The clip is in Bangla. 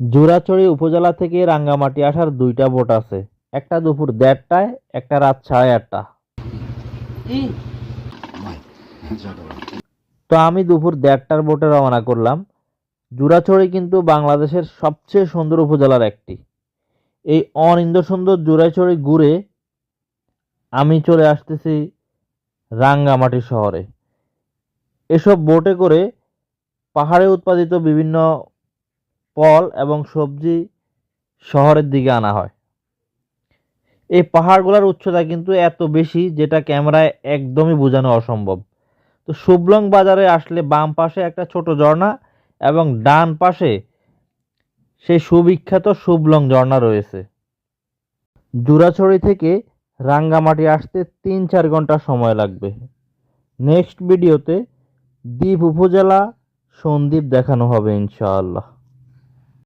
জোড়াছড়ি উপজেলা থেকে রাঙ্গামাটি আসার দুইটা বোট আছে। একটা দুপুর দেড়টায় একটা রাত সাড়ে আটটা। তো আমি দুপুর দেড়টার বোটে রওনা করলাম। জুরাছড়ি কিন্তু বাংলাদেশের সবচেয়ে সুন্দর উপজেলার একটি। এই অনিন্দ সুন্দর জুরাছড়ি ঘুরে আমি চলে আসতেছি রাঙ্গামাটি শহরে। এসব বোটে করে পাহাড়ে উৎপাদিত বিভিন্ন ফল এবং সবজি শহরের দিকে আনা হয়। এই পাহাড়গুলোর উচ্চতা কিন্তু এত বেশি যেটা ক্যামেরায় একদমই বোঝানো অসম্ভব। তো শুভলং বাজারে আসলে বাম পাশে একটা ছোট ঝর্ণা এবং ডান পাশে সেই সুবিখ্যাত শুভলং ঝর্ণা রয়েছে। জুরাছড়ি থেকে রাঙ্গামাটি আসতে তিন চার ঘণ্টা সময় লাগবে। নেক্সট ভিডিওতে দ্বীপ উপজেলা সন্দ্বীপ দেখানো হবে ইনশাআল্লাহ।